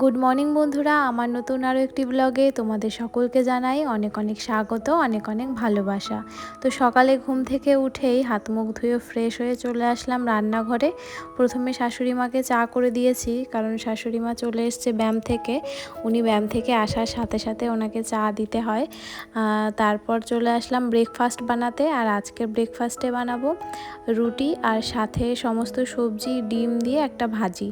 Good morning বন্ধুরা। আমার নতুন আরও একটি ব্লগে তোমাদের সকলকে জানাই অনেক অনেক স্বাগত, অনেক অনেক ভালোবাসা। তো সকালে ঘুম থেকে উঠেই হাত মুখ ধুয়ে ফ্রেশ হয়ে চলে আসলাম রান্নাঘরে। প্রথমে শাশুড়ি মাকে চা করে দিয়েছি, কারণ শাশুড়ি মা চলে এসছে ব্যায়াম থেকে। উনি ব্যায়াম থেকে আসার সাথে সাথে ওনাকে চা দিতে হয়। তারপর চলে আসলাম ব্রেকফাস্ট বানাতে, আর আজকের ব্রেকফাস্টে বানাবো রুটি আর সাথে সমস্ত সবজি, ডিম দিয়ে একটা ভাজি।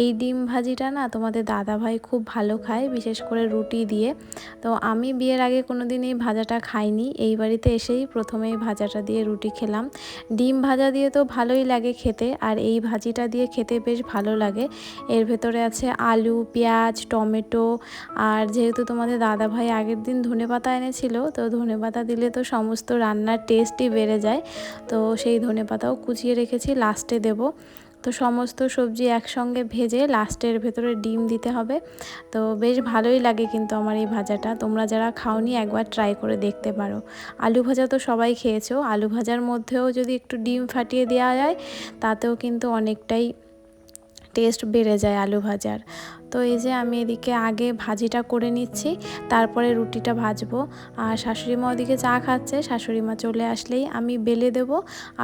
এই ডিম ভাজিটা না তোমাদের দাদা ভাই খুব ভালো খায়, বিশেষ করে রুটি দিয়ে। তো আমি বিয়ের আগে কোনো দিন এই ভাজাটা খাইনি। এই বাড়িতে এসেই প্রথমে এই ভাজাটা দিয়ে রুটি খেলাম। ডিম ভাজা দিয়ে তো ভালোই লাগে খেতে, আর এই ভাজিটা দিয়ে খেতে বেশ ভালো লাগে। এর ভেতরে আছে আলু, পেঁয়াজ, টমেটো, আর যেহেতু তোমাদের দাদা ভাই আগের দিন ধনে পাতা এনেছিল, তো ধনে পাতা দিলে তো সমস্ত রান্নার টেস্টই বেড়ে যায়। তো সেই ধনে পাতাও কুচিয়ে রেখেছি লাস্টে দেব। তো সমস্ত সবজি একসঙ্গে ভেজে লাস্টের ভেতরে ডিম দিতে হবে। তো বেশ ভালোই লাগে কিন্তু আমার এই ভাজাটা। তোমরা যারা খাওনি একবার ট্রাই করে দেখতে পারো। আলু ভাজা তো সবাই খেয়েছো। আলু ভাজার মধ্যেও যদি একটু ডিম ফাটিয়ে দেওয়া যায়, তাতেও কিন্তু অনেকটাই টেস্ট বেড়ে যায় আলু ভাজার। তো এই যে আমি এদিকে আগে ভাজিটা করে নিচ্ছি, তারপরে রুটিটা ভাজবো। আর শাশুড়ি মা ওদিকে চা খাচ্ছে শাশুড়ি মা চলে আসলেই আমি বেলে দেব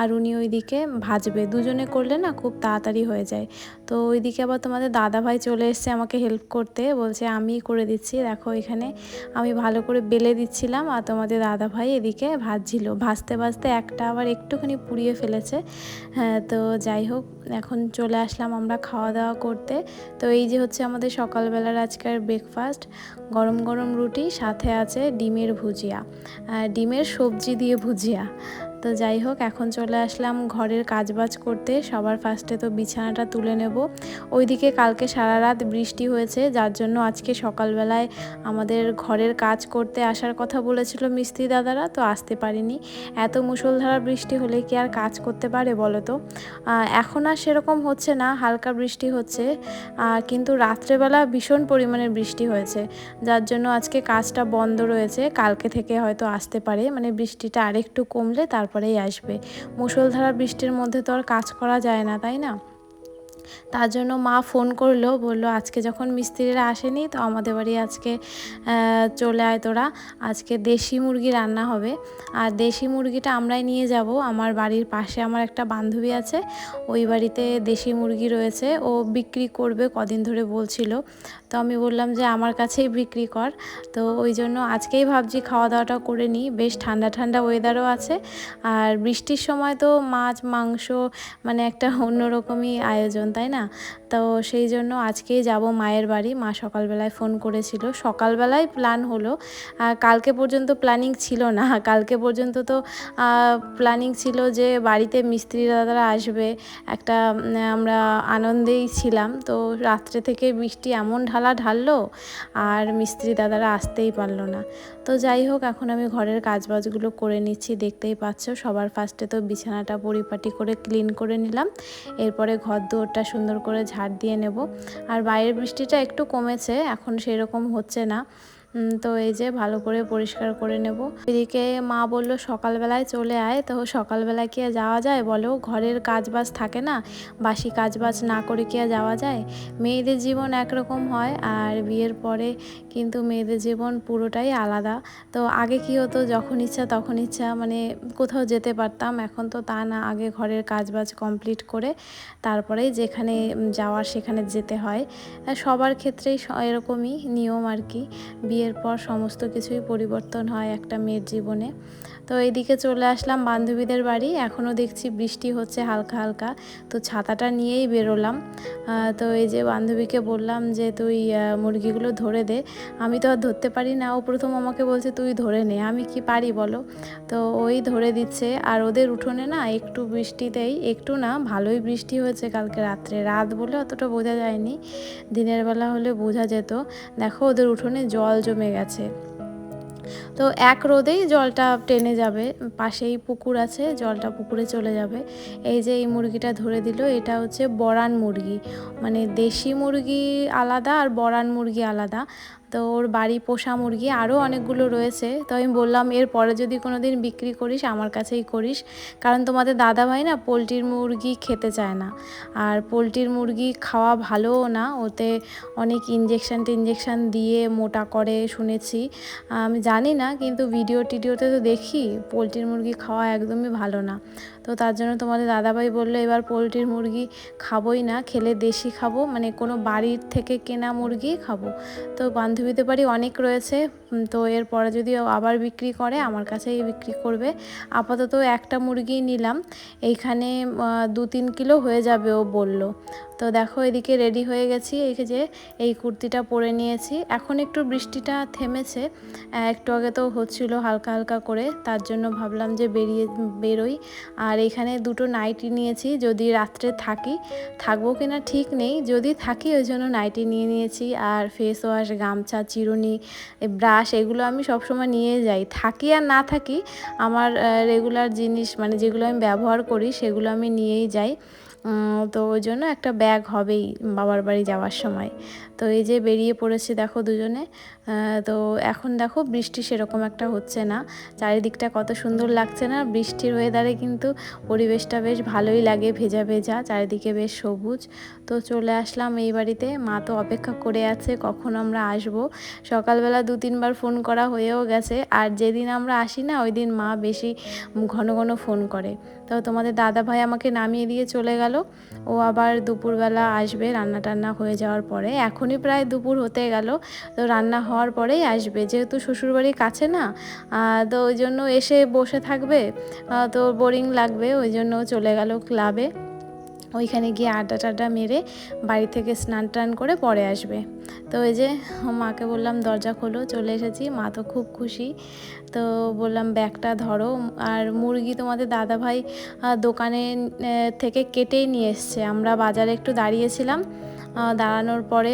আর উনি ওইদিকে ভাজবে। দুজনে করলে না খুব তাড়াতাড়ি হয়ে যায়। তো ওইদিকে আবার তোমাদের দাদা ভাই চলে এসছে আমাকে হেল্প করতে, বলছে আমি করে দিচ্ছি। দেখো এখানে আমি ভালো করে বেলে দিচ্ছিলাম আর তোমাদের দাদা ভাই এদিকে ভাজছিল। ভাজতে ভাজতে একটা আবার একটুখানি পুড়িয়ে ফেলেছে। হ্যাঁ তো যাই হোক, এখন চলে আসলাম আমরা খাওয়া দাওয়া করতে। তো এই যে হচ্ছে আমাদের সকালবেলার আজকের ব্রেকফাস্ট গরম গরম রুটি, সাথে আছে ডিমের ভুজিয়া। ডিমের সবজি দিয়ে ভুজিয়া। তো যাই হোক, এখন চলে আসলাম ঘরের কাজবাজ করতে। সবার ফার্স্টে তো বিছানাটা তুলে নেব। ওইদিকে কালকে সারা রাত বৃষ্টি হয়েছে, যার জন্য আজকে সকালবেলায় আমাদের ঘরের কাজ করতে আসার কথা বলেছিল মিস্ত্রি দাদারা, তো আসতে পারিনি। এত মুসলধারা বৃষ্টি হলে কি আর কাজ করতে পারে বলো তো? এখন আর সেরকম হচ্ছে না, হালকা বৃষ্টি হচ্ছে। কিন্তু রাত্রেবেলা ভীষণ পরিমাণে বৃষ্টি হয়েছে, যার জন্য আজকে কাজটা বন্ধ রয়েছে। কালকে থেকে হয়তো আসতে পারে মানে বৃষ্টিটা আরেকটু কমলে তারপর তারপরেই আসবে। মুসলধারা বৃষ্টির মধ্যে তো আর কাজ করা যায় না তাই না? তার জন্য মা ফোন করল, বলল, আজকে যখন মিস্ত্রিরা আসেনি, তো আমাদের বাড়ি আজকে চলে আয় তোরা। আজকে দেশি মুরগি রান্না হবে। আর দেশি মুরগিটা আমরাই নিয়ে যাব। আমার বাড়ির পাশে আমার একটা বান্ধবী আছে, ওই বাড়িতে দেশি মুরগি রয়েছে। ও বিক্রি করবে কদিন ধরে বলছিল। তো আমি বললাম যে, আমার কাছেই বিক্রি কর। তো ওই জন্য আজকেই ভাবছি খাওয়া দাওয়াটা করে নিই। বেশ ঠান্ডা ঠান্ডা ওয়েদারও আছে। আর বৃষ্টির সময় তো মাছ, মাংস মানে একটা অন্যরকমই আয়োজন। তাই না? তো সেই জন্য আজকেই যাব মায়ের বাড়ি। মা সকালবেলায় ফোন করেছিল। সকালবেলায় প্ল্যান হলো। কালকে পর্যন্ত প্ল্যানিং ছিল না। কালকে পর্যন্ত তো প্ল্যানিং ছিল যে বাড়িতে মিস্ত্রি দাদারা আসবে। একটা আমরা আনন্দেই ছিলাম। তো রাত্রে থেকে বৃষ্টি এমন ঢালা ঢাললো, আর মিস্ত্রি দাদারা আসতেই পারল না। তো যাই হোক, এখন আমি ঘরের কাজবাজগুলো করে নিচ্ছি। দেখতেই পাচ্ছ, সবার ফার্স্টে তো বিছানাটা পরিপাটি করে ক্লিন করে নিলাম। এরপরে ঘর দুয়ারটা সুন্দর করে ঝাড় দিয়ে নেব। আর বাইরের বৃষ্টিটা একটু কমেছে এখন সেরকম হচ্ছে না। তো এই যে ভালো করে পরিষ্কার করে নেব। এদিকে মা বলল, সকালবেলায় চলে আয়। তো সকালবেলায় কি যাওয়া যায়? বলো, ঘরের কাজ বাজ থাকে না? বাসি কাজ বাজ না করে কি যাওয়া যায়? মেয়েদের জীবন একরকম হয়, আর বিয়ের পরে কিন্তু মেয়েদের জীবন পুরোটাই আলাদা। তো আগে কি হতো, যখন ইচ্ছা তখন ইচ্ছা মানে কোথাও যেতে পারতাম। এখন তো তা না, আগে ঘরের কাজ বাজ কমপ্লিট করে তারপরেই যেখানে যাওয়ার সেখানে যেতে হয়। সবার ক্ষেত্রেই এরকমই নিয়ম আর কি। বিয়ে বিয়ের পর সমস্ত কিছুই পরিবর্তন হয় একটা মেয়ের জীবনে। তো এইদিকে চলে আসলাম বান্ধবীদের বাড়ি। এখনও দেখছি বৃষ্টি হচ্ছে হালকা হালকা। তো ছাতাটা নিয়েই বেরোলাম। তো এই যে বান্ধবীকে বললাম যে, তুই মুরগিগুলো ধরে দে। আমি তো আর ধরতে পারি না। ও প্রথম আমাকে বলছে, তুই ধরে নে। আমি কি পারি বলো? তো ওই ধরে দিচ্ছে। আর ওদের উঠোনে না একটু বৃষ্টিতেই, একটু না ভালোই বৃষ্টি হয়েছে কালকে রাত্রে। রাত বলে অতটা বোঝা যায়নি। দিনের বেলা হলে বোঝা যেত। দেখো ওদের উঠোনে জল জমে গেছে। তো এক রোদেই জলটা টেনে যাবে, পাশেই পুকুর আছে, জলটা পুকুরে চলে যাবে। এই যে এই মুরগিটা ধরে দিল, এটা হচ্ছে বরান মুরগি। মানে দেশি মুরগি আলাদা আর বরান মুরগি আলাদা। তো ওর বাড়ি পোষা মুরগি আরও অনেকগুলো রয়েছে। তো আমি বললাম, এর পরে যদি কোনো দিন বিক্রি করিস, আমার কাছেই করিস। কারণ তোমাদের দাদা ভাই না পোলট্রির মুরগি খেতে চায় না। আর পোলট্রির মুরগি খাওয়া ভালোও না। ওতে অনেক ইঞ্জেকশান টিনজেকশান দিয়ে মোটা করে শুনেছি। আমি জানি না, কিন্তু ভিডিও টিডিওতে তো দেখি, পোলট্রির মুরগি খাওয়া একদমই ভালো না। তো তার জন্য তোমাদের দাদাভাই বলল, এবার পোলট্রির মুরগি খাবোই না, খেলে দেশি খাব মানে কোনো বাড়ির থেকে কেনা মুরগি খাব। তো বান্ধবীদের বাড়ি অনেক রয়েছে তো এরপরে যদি আবার বিক্রি করে, আমার কাছেই বিক্রি করবে। আপাতত একটা মুরগি নিলাম। এইখানে দু তিন কিলো হয়ে যাবে ও বলল। তো দেখো, এদিকে রেডি হয়ে গেছি। এই যে, এই কুর্তিটা পরে নিয়েছি। এখন একটু বৃষ্টিটা থেমেছে। একটু আগে তো হচ্ছিল হালকা হালকা করে। তার জন্য ভাবলাম যে বেরিয়ে, বেরোই। আর এখানে দুটো নাইটি নিয়েছি। যদি রাত্রে থাকি, থাকব কিনা ঠিক নেই। যদি থাকি, ওই জন্য নাইটি নিয়ে নিয়েছি। আর ফেস ওয়াশ গামছা, চিরুনি ব্রাশ এগুলো আমি সবসময় নিয়ে যাই। থাকি আর না থাকি আমার রেগুলার জিনিস মানে যেগুলো আমি ব্যবহার করি সেগুলো আমি নিয়েই যাই। তো ওই জন্য একটা ব্যাগ হবেই বাবার বাড়ি যাওয়ার সময়। তো এই যে বেরিয়ে পড়েছে দেখো দুজনে। তো এখন দেখো বৃষ্টি সেরকম একটা হচ্ছে না। চারিদিকটা কত সুন্দর লাগছে না। বৃষ্টির ওয়েদারে কিন্তু পরিবেশটা বেশ ভালোই লাগে ভেজা ভেজা, চারিদিকে বেশ সবুজ। তো চলে আসলাম এই বাড়িতে। মা তো অপেক্ষা করে আছে কখন আমরা আসব। সকালবেলা দু তিনবার ফোন করা হয়েও গেছে। আর যেদিন আমরা আসি না, ওই দিন মা বেশি ঘন ঘন ফোন করে। তো তোমাদের দাদা ভাই আমাকে নামিয়ে দিয়ে চলে গেল। ও আবার দুপুরবেলা আসবে রান্না টান্না হয়ে যাওয়ার পরে। এখনই প্রায় দুপুর হতে গেল। তো রান্না হওয়ার পরেই আসবে। যেহেতু শ্বশুরবাড়ির কাছে না তো ওই জন্য এসে বসে থাকবে। তো বোরিং লাগবে, ওই জন্য চলে গেল ক্লাবে। ওইখানে গিয়ে আড্ডা টাড্ডা মেরে বাড়ি থেকে স্নান টান করে পরে আসবে। তো ওই যে মাকে বললাম, দরজা খোলো, চলে এসেছি। মা তো খুব খুশি। তো বললাম, ব্যাগটা ধরো। আর মুরগি তোমাদের দাদাভাই দোকানে থেকে কেটেই নিয়ে এসছে। আমরা বাজারে একটু দাঁড়িয়েছিলাম। দাঁড়ানোর পরে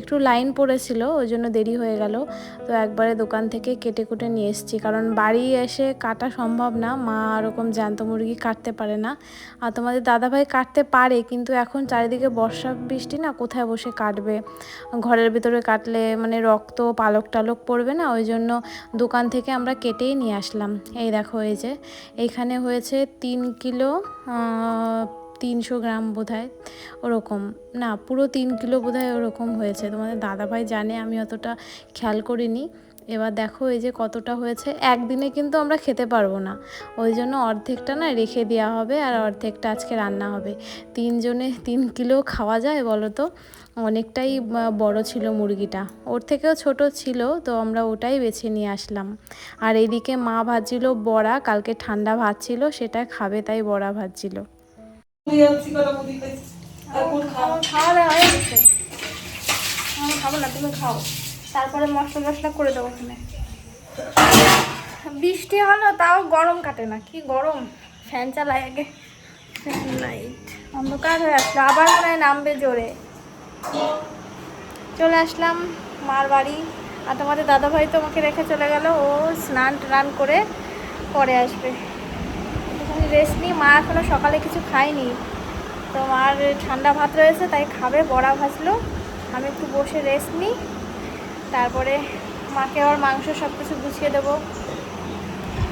একটু লাইন পড়েছিল, ওই জন্য দেরি হয়ে গেল। তো একবারে দোকান থেকে কেটে কুটে নিয়ে এসেছি। কারণ বাড়ি এসে কাটা সম্ভব না, মা ওরকম জ্যান্ত মুরগি কাটতে পারে না। আর তোমাদের দাদাভাই কাটতে পারে, কিন্তু এখন চারিদিকে বর্ষা বৃষ্টি না, কোথায় বসে কাটবে? ঘরের ভিতরে কাটলে মানে রক্ত, পালক টালক পড়বে না, ওই জন্য দোকান থেকে আমরা কেটেই নিয়ে আসলাম। এই দেখো এই যে এইখানে হয়েছে তিন কিলো তিনশো গ্রাম বোধহয়, ওরকম। না, পুরো তিন কিলো বোধহয় ওরকম হয়েছে। তোমাদের দাদাভাই জানে, আমি অতটা খেয়াল করিনি। এবার দেখো এই যে কতটা হয়েছে। একদিনে কিন্তু আমরা খেতে পারব না। ওই জন্য অর্ধেকটা না রেখে দেওয়া হবে আর অর্ধেকটা আজকে রান্না হবে। তিনজনে তিন কিলো খাওয়া যায় বলো তো? অনেকটাই বড় ছিল মুরগিটা। ওর থেকেও ছোট ছিল, তো আমরা ওটাই বেছে নিয়ে আসলাম। আর এইদিকে মা ভাজছিল বড়া, কালকে ঠান্ডা ভাত ছিল, সেটা খাবে তাই বড়া ভাজছিল। খাব না, তুমি খাও। তারপরে মশলা মশলা করে দেবো ওখানে। বৃষ্টি হলো, তাও গরম কাটে না। কি গরম? ফ্যান চালাই আগে। অন্ধকার হয়ে আসলো, আবার মনে নামবে জোরে। চলে আসলাম মার বাড়ি। আর তোমাদের দাদাভাই তো আমাকে রেখে চলে গেল। ও স্নান টান করে পরে আসবে। রেস্ট নিই মা এখনও সকালে কিছু খায়নি। তো মার ঠান্ডা ভাত রয়েছে, তাই খাবে, বড়া ভাজলো। আমি একটু বসে রেস্ট নিই। তারপরে মাকে আবার মাংস সব কিছু গুছিয়ে দেবো।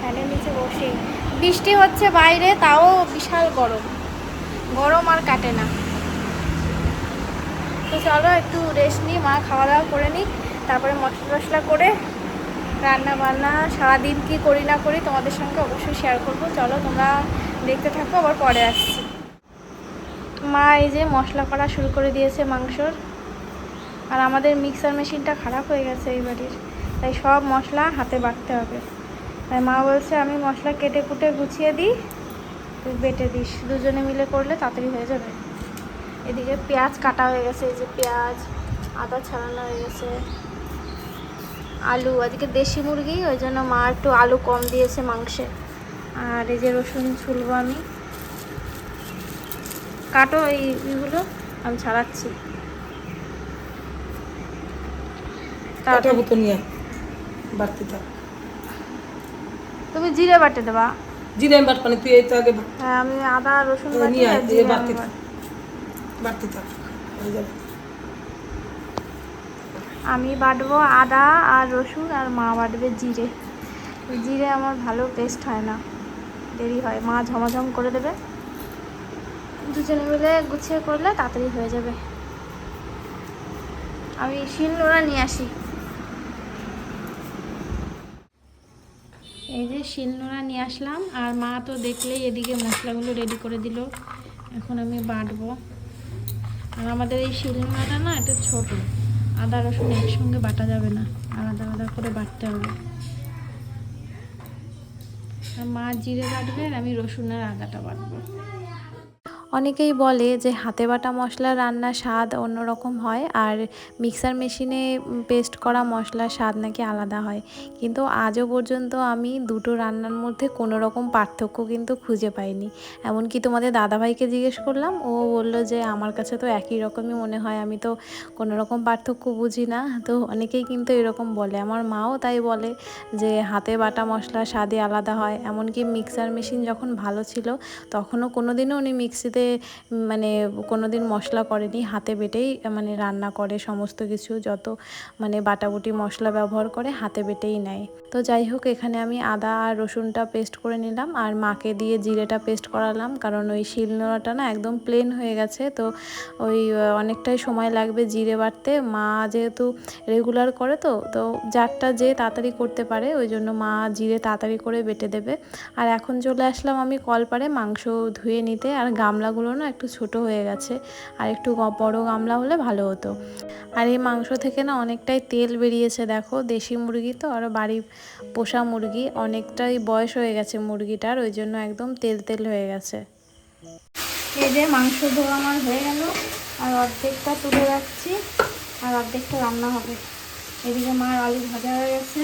ফ্যানের নিচে বসি। বৃষ্টি হচ্ছে বাইরে, তাও বিশাল গরম। গরম আর কাটে না। তো চলো একটু রেস্ট নিই, মা খাওয়া দাওয়া করে নিই তারপরে মশলা টশলা করে রান্না বান্না সারাদিন কি করি না করি তোমাদের সঙ্গে অবশ্যই শেয়ার করব। চলো তোমরা দেখতে থাকো, আবার পরে আসছি। মা এই যে মশলা করা শুরু করে দিয়েছে মাংসর। আর আমাদের মিক্সার মেশিনটা খারাপ হয়ে গেছে এই বাড়ির। তাই সব মশলা হাতে বাটতে হবে। তাই মা বলছে, আমি মশলা কেটে কুটে গুছিয়ে দিই, তুই বেটে দিস। দুজনে মিলে করলে তাড়াতাড়ি হয়ে যাবে। এদিকে পেঁয়াজ কাটা হয়ে গেছে, এই যে পেঁয়াজ, আদা ছাড়ানো হয়ে গেছে। আলু আজকে দেশি মুরগি ওই জন্য মা একটু আলু কম দিয়েছে মাংসে। আর এই যে রসুন ছুলবো আমি। কাটো এইগুলো আমি ছাড়াচ্ছি। তুমি জিরে বাটে দেবা। জিরে আমি বাটপানি তুই এই তো আগে হ্যাঁ আমি আদা রসুন বাটি নিয়ে বাড়তি থাক। বাড়তে থাক। আমি বাটবো আদা আর রসুন আর মা বাটবে জিরে। জিরে আমার ভালো পেস্ট হয় না। দেরি হয়। মা ঝমাঝম করে দেবে। দুজনে মিলে গুছিয়ে করলে তাড়াতাড়ি হয়ে যাবে। আমি শিল নোড়া নিয়ে আসি। এই যে শিলনোড়া নিয়ে আসলাম। আর মা তো দেখলেই এদিকে মশলাগুলো রেডি করে দিল। এখন আমি বাটবো। আর আমাদের এই শিল শিলনোড়াটা না একটু ছোট। আদা, রসুন একসঙ্গে বাটা যাবে না। আলাদা আলাদা করে বাটতে হবে। মা জিরে বাটবে আমি রসুন আর আদাটা বাটবো। অনেকেই বলে যে হাতে বাটা মশলা রান্নার স্বাদ অন্যরকম হয় আর মিক্সার মেশিনে পেস্ট করা মশলার স্বাদ নাকি আলাদা হয়। কিন্তু আজও পর্যন্ত আমি দুটো রান্নার মধ্যে কোনো রকম পার্থক্য কিন্তু খুঁজে পাইনি। এমনকি তোমাদের দাদাভাইকে জিজ্ঞেস করলাম, ও বলল যে আমার কাছে তো একই রকমই মনে হয়, আমি তো কোনো রকম পার্থক্য বুঝি না। তো অনেকেই কিন্তু এরকম বলে, আমার মাও তাই বলে যে হাতে বাটা মশলার স্বাদই আলাদা হয়। এমনকি মিক্সার মেশিন যখন ভালো ছিল, তখনও কোনো দিনও উনি মিক্সিতে মানে কোনো দিন মশলা করেনি, হাতে বেটেই মানে রান্না করে সমস্ত কিছু, যত মানে বাটাবুটি মশলা ব্যবহার করে হাতে বেটেই নেয়। তো যাই হোক, এখানে আমি আদা আর রসুনটা পেস্ট করে নিলাম আর মাকে দিয়ে জিরেটা পেস্ট করালাম, কারণ ওই শিলনোড়াটা না একদম প্লেন হয়ে গেছে। তো ওই অনেকটাই সময় লাগবে জিরে বাটতে মা যেহেতু রেগুলার করে তো তো যারটা যে তাড়াতাড়ি করতে পারে, ওই জন্য মা জিরে তাড়াতাড়ি করে বেটে দেবে। আর এখন চলে আসলাম আমি কলপারে মাংস ধুয়ে নিতে, আর গামলাগুলো না একটু ছোট হয়ে গেছে, আর একটু বড় গামলা হলে ভালো হতো। আর এই মাংস থেকে না অনেকটাই তেল বেরিয়েছে, দেখো, দেশি মুরগি তো আরও বাড়ি পোষা মুরগি, অনেকটাই বয়স হয়ে গেছে মুরগিটার, ওই জন্য একদম তেল তেল হয়ে গেছে। এই যে মাংস ধোয়া আমার হয়ে গেল, আর অর্ধেকটা তুলে রাখছি, আর অর্ধেকটা রান্না হবে। এদিকে মার আলু ভাজা হয়ে গেছে,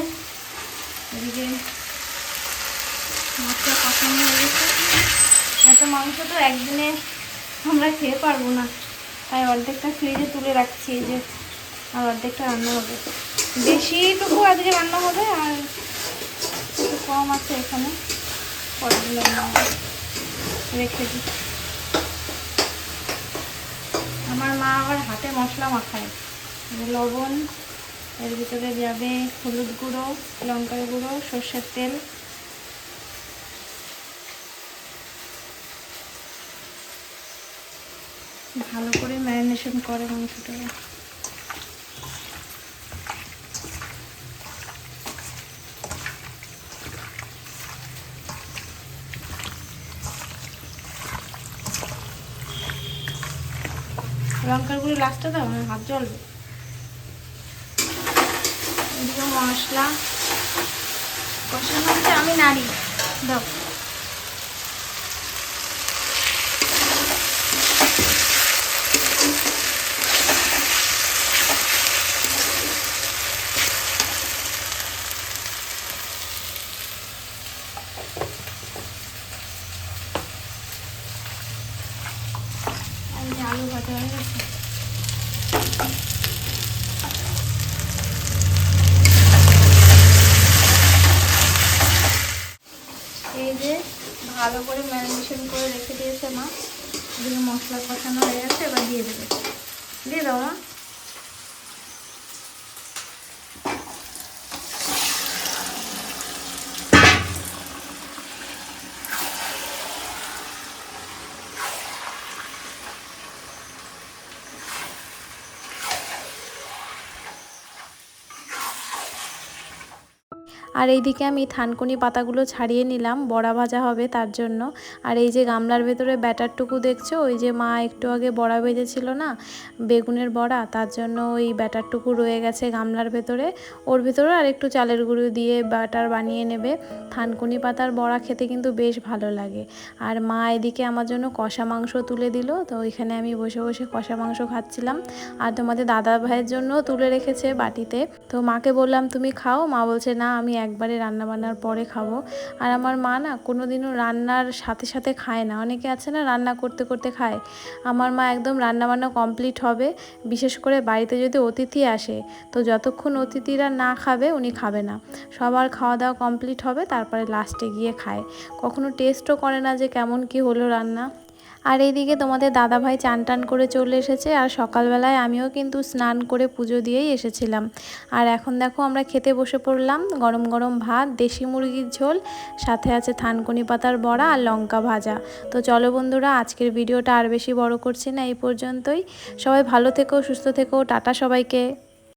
এদিকে মাছটা কষানো হয়ে গেছে। এত মাংস তো একদিনে আমরা খেয়ে পারব না, তাই অর্ধেকটা ফ্রিজে তুলে রাখছি, এই যে, আর অর্ধেকটা রান্না হবে। বেশিটুকু আজকে রান্না হবে আর একটু কম আছে এখানে। রেখে দিই। আমার মা আবার হাতে মশলা মাখায়। লবণ, এর ভিতরে যাবে হলুদ গুঁড়ো, লঙ্কার গুঁড়ো, সর্ষের তেল। ভালো করে ম্যারিনেশন করে মাংসটাকে। লঙ্কার গুঁড়ো লাস্টে দাও না হাত জ্বলবে মশলা কষানো হচ্ছে আমি নাড়ি। দাও এই যে এই যে ভালো করে ম্যারিনেশন করে রেখে দিয়েছে মা। এদিকে মশলা কষানো হয়ে গেছে, এবার দিয়ে দেবে। দিয়ে দাও মা। আর এইদিকে আমি থানকুনি পাতাগুলো ছাড়িয়ে নিলাম, বড়া ভাজা হবে তার জন্য। আর এই যে গামলার ভেতরে ব্যাটারটুকু দেখছ? ওই যে মা একটু আগে বড়া ভেজেছিল না, বেগুনের বড়া, তার জন্য ওই ব্যাটারটুকু রয়ে গেছে গামলার ভেতরে। ওর ভেতরে আর একটু চালের গুঁড়ো দিয়ে ব্যাটার বানিয়ে নেবে। থানকুনি পাতার বড়া খেতে কিন্তু বেশ ভালো লাগে। আর মা এদিকে আমার জন্য কষা মাংস তুলে দিল, তো ওইখানে আমি বসে বসে কষা মাংস খাচ্ছিলাম। আর তোমাদের দাদা ভাইয়ের জন্য তুলে রেখেছে বাটিতে। তো মাকে বললাম, তুমি খাও? মা বলছে, না, আমি একবারে রান্না বান্নার পরে খাব। আর আমার মা না কোনো দিনও রান্নার সাথে সাথে খায় না। অনেকে আছে না রান্না করতে করতে খায়। আমার মা একদম রান্না বান্না কমপ্লিট হবে। বিশেষ করে বাড়িতে যদি অতিথি আসে, তো যতক্ষণ অতিথিরা না খাবে উনি খাবে না। সবার খাওয়া দাওয়া কমপ্লিট হবে, তারপরে লাস্টে গিয়ে খায়। কখনো টেস্টও করে না যে কেমন কি হলো রান্না। আর এইদিকে তোমাদের দাদাভাই চান টান করে চলে এসেছে আর সকালবেলায় আমিও কিন্তু স্নান করে পুজো দিয়েই এসেছিলাম। আর এখন দেখো আমরা খেতে বসে পড়লাম, গরম গরম ভাত, দেশি মুরগির ঝোল, সাথে আছে থানকুনি পাতার বড়া আর লঙ্কা ভাজা। তো চলো বন্ধুরা, আজকের ভিডিওটা আর বেশি বড় করছি না, এই পর্যন্তই। সবাই ভালো থেকো, সুস্থ থেকো, টাটা সবাইকে।